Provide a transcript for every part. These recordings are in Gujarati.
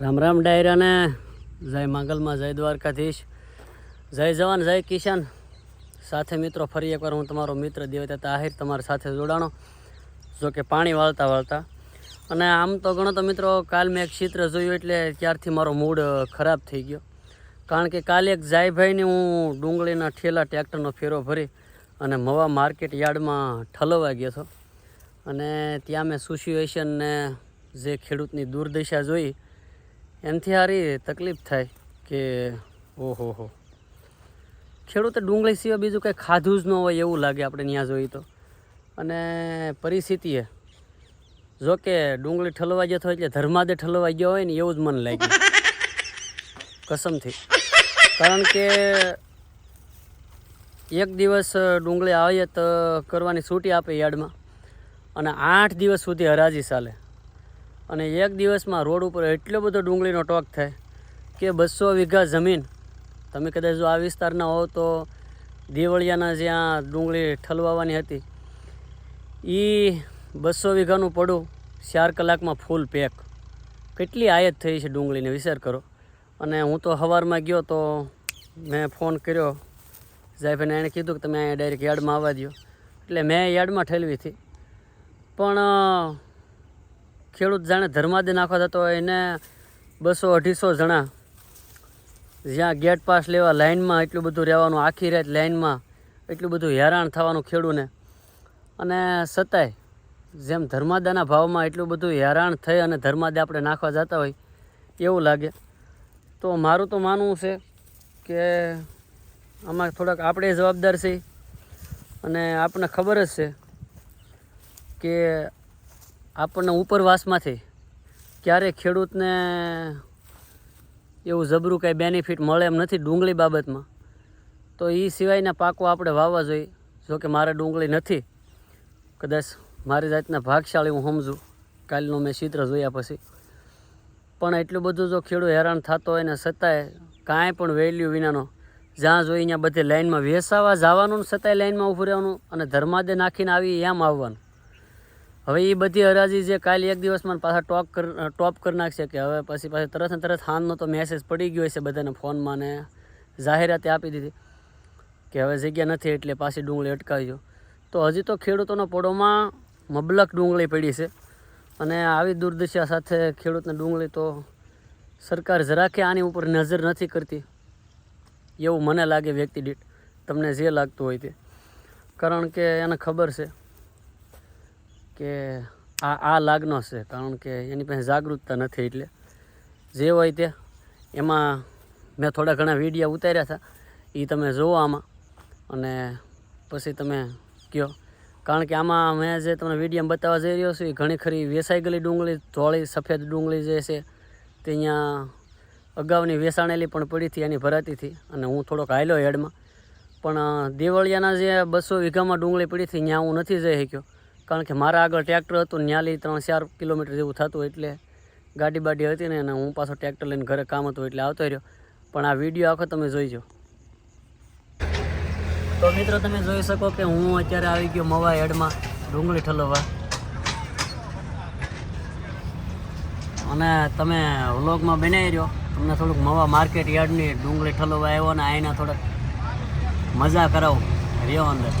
રામ રામ ડાયરાને. જય માંગલમાં, જય દ્વારકાધીશ. જય જવાન, જય કિશન. સાથે મિત્રો, ફરી એકવાર હું તમારો મિત્ર દેવતા તાહિર તમારી સાથે જોડાણો. જો કે પાણી વાળતા વાળતા. અને આમ તો ગણો તો મિત્રો, કાલ મેં એક ચિત્ર જોયું એટલે ત્યારથી મારો મૂડ ખરાબ થઈ ગયો. કારણ કે કાલે એક જાયભાઈને હું ડુંગળીના ઠેલા ટ્રેક્ટરનો ફેરો ભરી અને મવા માર્કેટ યાર્ડમાં ઠલવવા ગયો હતો. અને ત્યાં મેં સુશ્યુએશનને જે ખેડૂતની દુર્દશા જોઈ એનાથી સારી તકલીફ થાય કે, ઓહો હો. ખેડૂતે ડુંગળી સિવાય બીજું કંઈ ખાધું જ ન હોય એવું લાગે આપણે ત્યાં જોઈએ તો. અને પરિસ્થિતિએ, જો કે ડુંગળી ઠલવા જતો એટલે ધર્માદે ઠલવા ગયો હોય ને એવું જ મને લાગ્યું. કસમથી. કારણ કે એક દિવસ ડુંગળી આવીએ તો કરવાની છૂટી આપે યાર્ડમાં. અને આઠ દિવસ સુધી હરાજી ચાલે. અને એક દિવસમાં રોડ ઉપર એટલો બધો ડુંગળીનો ટોક થાય કે બસો વીઘા જમીન. તમે કદાચ જો આ વિસ્તારના હો તો દેવળિયાના જ્યાં ડુંગળી ઠલવાવાની હતી એ બસો વીઘાનું પડું ચાર કલાકમાં ફૂલ પેક. કેટલી આયત થઈ છે ડુંગળીને, વિચાર કરો. અને હું તો સવારમાં ગયો તો મેં ફોન કર્યો સાહેબને એણે કીધું કે તમે અહીંયા ડાયરેક્ટ યાર્ડમાં આવવા દો એટલે મેં યાર્ડમાં ઠેલવી હતી. પણ ખેડૂત જાણે ધર્માદે નાખવા થતો હોય એને બસો અઢીસો જણા જ્યાં ગેટ પાસ લેવા લાઇનમાં એટલું બધું રહેવાનું, આખી રાત લાઇનમાં એટલું બધું હેરાન થવાનું ખેડૂને. અને છતાંય જેમ ધર્માદાના ભાવમાં એટલું બધું હેરાન થઈ અને ધર્માદે આપણે નાખવા જતા હોય, એવું લાગે. તો મારું તો માનવું છે કે આમાં થોડાક આપણે જવાબદાર છીએ અને આપણને ખબર જ છે કે આપણને ઉપરવાસમાંથી ક્યારે ખેડૂતને એવું જબરું કાંઈ બેનિફિટ મળે એમ નથી ડુંગળી બાબતમાં. તો એ સિવાયના પાકો આપણે વાવવા જોઈએ. જો કે મારે ડુંગળી નથી. કદાચ મારી જાતના ભાગશાળી હું સમજું. કાલનું મેં ચિત્ર જોયા પછી. પણ એટલું બધું જો ખેડૂત હેરાન થતો હોય ને છતાંય કાંઈ પણ વેલ્યુ વિનાનો. જ્યાં જોઈ ત્યાં બધી લાઇનમાં વેસાવા જવાનું ને છતાંય લાઇનમાં ઊભું રહેવાનું અને ધર્માદે નાખીને આવી એમ આવવાનું. હવે એ બધી હરાજી જે કાલે એક દિવસમાં પાછા ટોપ કર, ટોપ કરી નાખશે કે હવે પછી પાછી તરત ને તરત હાનનો તો મેસેજ પડી ગયો હશે બધાને ફોનમાં ને જાહેરાતે આપી દીધી કે હવે જગ્યા નથી એટલે પાછી ડુંગળી અટકાવી દો તો હજી તો ખેડૂતોના પોડોમાં મબલક ડુંગળી પડી છે અને આવી દુર્દશા સાથે ખેડૂતને ડુંગળી તો સરકાર જરાકે આની ઉપર નજર નથી કરતી. એવું મને લાગે વ્યક્તિ દીઠ. તમને જે લાગતું હોય તે. કારણ કે એને ખબર છે કે આ આ લાગનો છે, કારણ કે એની પાસે જાગૃતતા નથી એટલે જે હોય તે. એમાં મેં થોડા ઘણા વિડીયા ઉતાર્યા હતા એ તમે જુઓ આમાં. અને પછી તમે કહો કારણ કે આમાં મેં જે તમને વીડિયો બતાવવા જઈ રહ્યો છું એ ઘણી ખરી વેસાઈ ગયેલી ડુંગળી, ધોળી, સફેદ ડુંગળી જે છે, તે અહીંયા અગાઉની વેસાણેલી પણ પડી હતી એની ભરાતી હતી. અને હું થોડોક હાલ્યો હેડમાં. પણ દેવળિયાના જે બસો વીઘામાં ડુંગળી પડી હતી, ત્યાં હું નથી જઈ શક્યો. કારણ કે મારા આગળ ટ્રેક્ટર હતું ન્યાલી ત્રણ ચાર કિલોમીટર જેવું થતું એટલે ગાડી બાડી હતી ને અને હું પાછો ટ્રેક્ટર લઈને ઘરે કામ હતું એટલે આવતો રહ્યો. પણ આ વીડિયો આખો તમે જોઈજો. તો મિત્રો તમે જોઈ શકો કે હું અત્યારે આવી ગયો મવા હેડમાં ડુંગળી ઠલવવા. અને તમે વ્લોગમાં બનાવી રહ્યો. તમને થોડુંક મવા માર્કેટ યાર્ડની ડુંગળી ઠલવવા આવ્યો અને આઈને થોડાક મજા કરાવું. રહ્યો અંદર.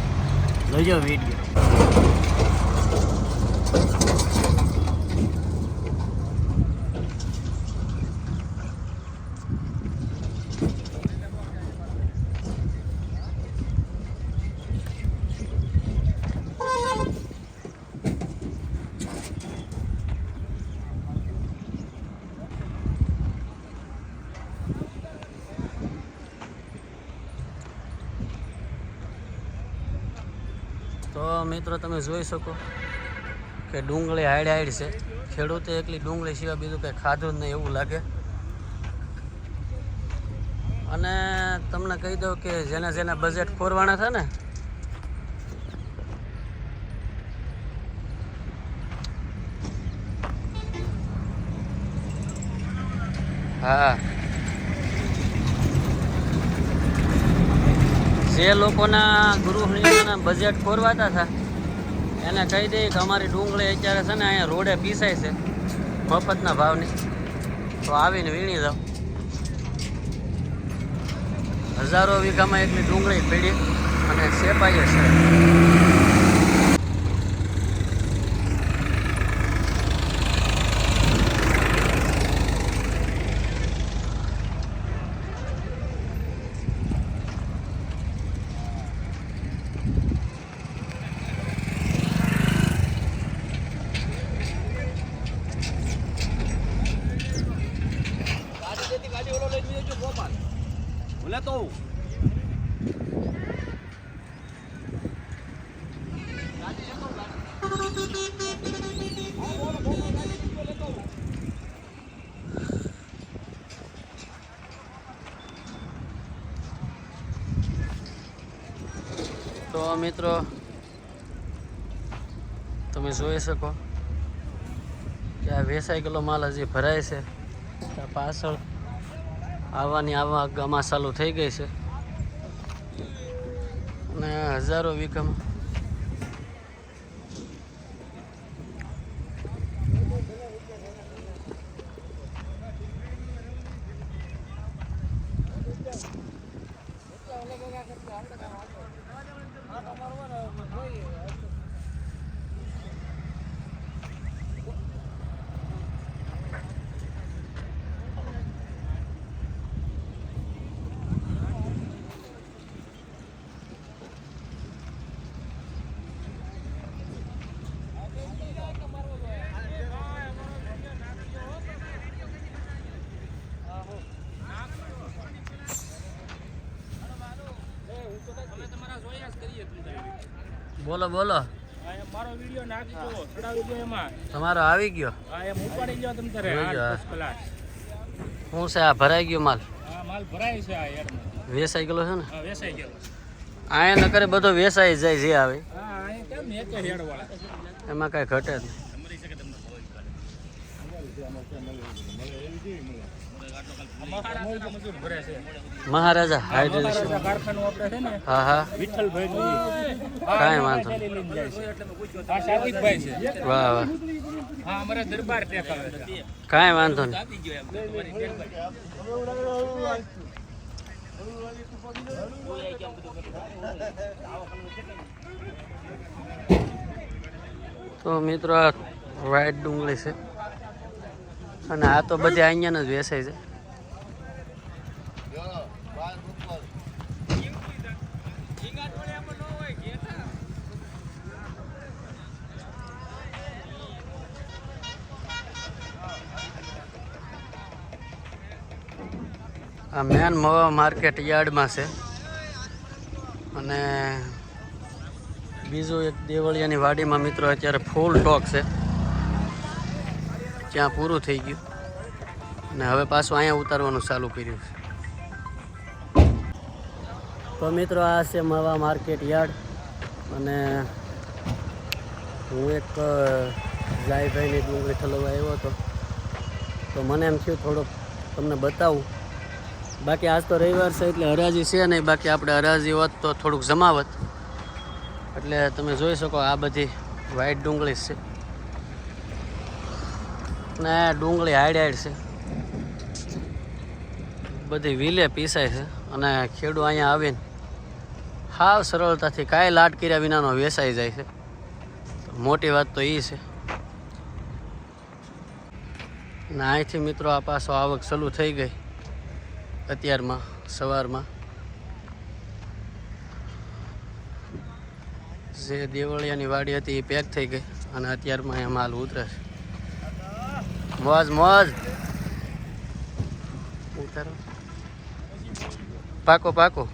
જોઈજો વીડિયો તો મિત્રો તમે જોઈ શકો. કે ડુંગળી હાઈડ હાઈડ છે. ખેડૂતે એકલી ડુંગળી સિવાય બીજું કંઈ ખાધું જ નહીં એવું લાગે. અને તમને કહી દઉં કે જેના જેના બજેટ ખોરવાના થાય ને, હા. જે લોકોના ગૃહિણીઓના બજેટ ખોરવાતા હતા એને કહી દઈએ કે અમારી ડુંગળી અત્યારે છે ને અહીંયા રોડે પીસાય છે, મફતના ભાવની. તો આવીને વીણી જાવ હજારો વીઘામાં એટલી ડુંગળી પીડી અને સેપાઈ છે. બોલે તો. તો મિત્રો, તમે જોઈ શકો કે આ વેસાઈ ગયેલો માલ હજી ભરાય છે. પાછળ આવવાની આવા ગમા ચાલુ થઈ ગઈ છે. અને હજારો વીઘામાં બોલો બોલો. મારો વીડિયો નાખી ચડાવી દો એમાં. તમારો આવી ગયો. હા એમ ઉપાડી તમે તારે શું છે આ ભરાઈ ગયો માલ? હા માલ ભરાય છે આ યારમાં વેસાઈ ગયો છે ને? હા વેસાઈ ગયો આયા નકરે બધો વેસાઈ જાય જે આવે. હા અહીં કેમ એક હેડ વાળા એમાં કઈ ઘટે નહીં. મહારાજા હાઇડ્રેશન કારખાનું આપણે છે ને હા હા. કાંઈ વાંધો વાહ વાહ. કાંઈ વાંધો નહીં. તો મિત્રો આ વાઈટ ડુંગળી છે. અને આ તો બધી અહીંયા જ વેસાય છે. આ મેન મવા માર્કેટ યાર્ડમાં છે. અને બીજું એક દેવળિયાની વાડીમાં મિત્રો અત્યારે ફૂલ ટોક છે. ત્યાં પૂરું થઈ ગયું. અને હવે પાછું અહીંયા ઉતારવાનું ચાલુ કર્યું છે. તો મિત્રો આ છે મવા માર્કેટ યાર્ડ અને હું એક જાયભાઈની ડુંગળી ઠલવવા આવ્યો હતો. તો મને એમ થયું થોડોક તમને બતાવું. બાકી આજ તો રવિવાર છે એટલે હરાજી છે નહીં, બાકી આપણે હરાજી હોત તો થોડુંક જમાવત. એટલે તમે જોઈ શકો આ બધી વ્હાઈટ ડુંગળી છે. ને ડુંગળી હાઈડ હાઈડ છે. બધી વિલે પીસાય છે અને ખેડૂ અહીંયા આવીને હાવ સરળતાથી કાંઈ લાટ કર્યા વિનાનો વેસાઈ જાય છે. મોટી વાત તો એ છે. ને અહીંથી મિત્રો આ પાછો આવક ચાલુ થઈ ગઈ. અત્યારમાં, સવારમાં. જે દેવળિયાની વાડી હતી એ પેક થઈ ગઈ અને અત્યારમાં એ માલ ઉતરે છે. મોજ મોજ. ઉતારો. પાકો પાકો.